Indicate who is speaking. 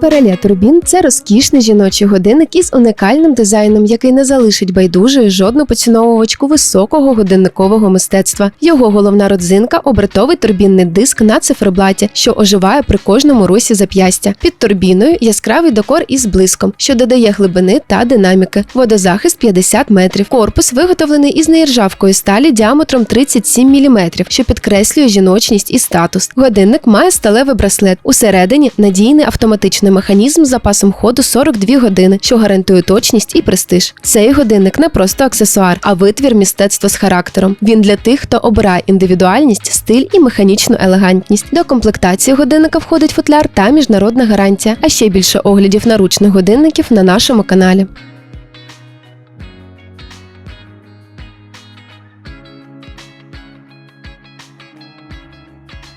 Speaker 1: Перелія Турбін це розкішний жіночий годинник із унікальним дизайном, який не залишить байдужою жодну поціновувачку високого годинникового мистецтва. Його головна родзинка обертовий турбінний диск на циферблаті, що оживає при кожному русі зап'ястя. Під турбіною яскравий декор із блиском, що додає глибини та динаміки. Водозахист 50 метрів. Корпус виготовлений із неіржавкої сталі діаметром 37 мм, що підкреслює жіночність і статус. Годинник має сталевий браслет. Усередині надійний автоматичний механізм з запасом ходу 42 години, що гарантує точність і престиж. Цей годинник не просто аксесуар, а витвір мистецтва з характером. Він для тих, хто обирає індивідуальність, стиль і механічну елегантність. До комплектації годинника входить футляр та міжнародна гарантія, а ще більше оглядів наручних годинників на нашому каналі.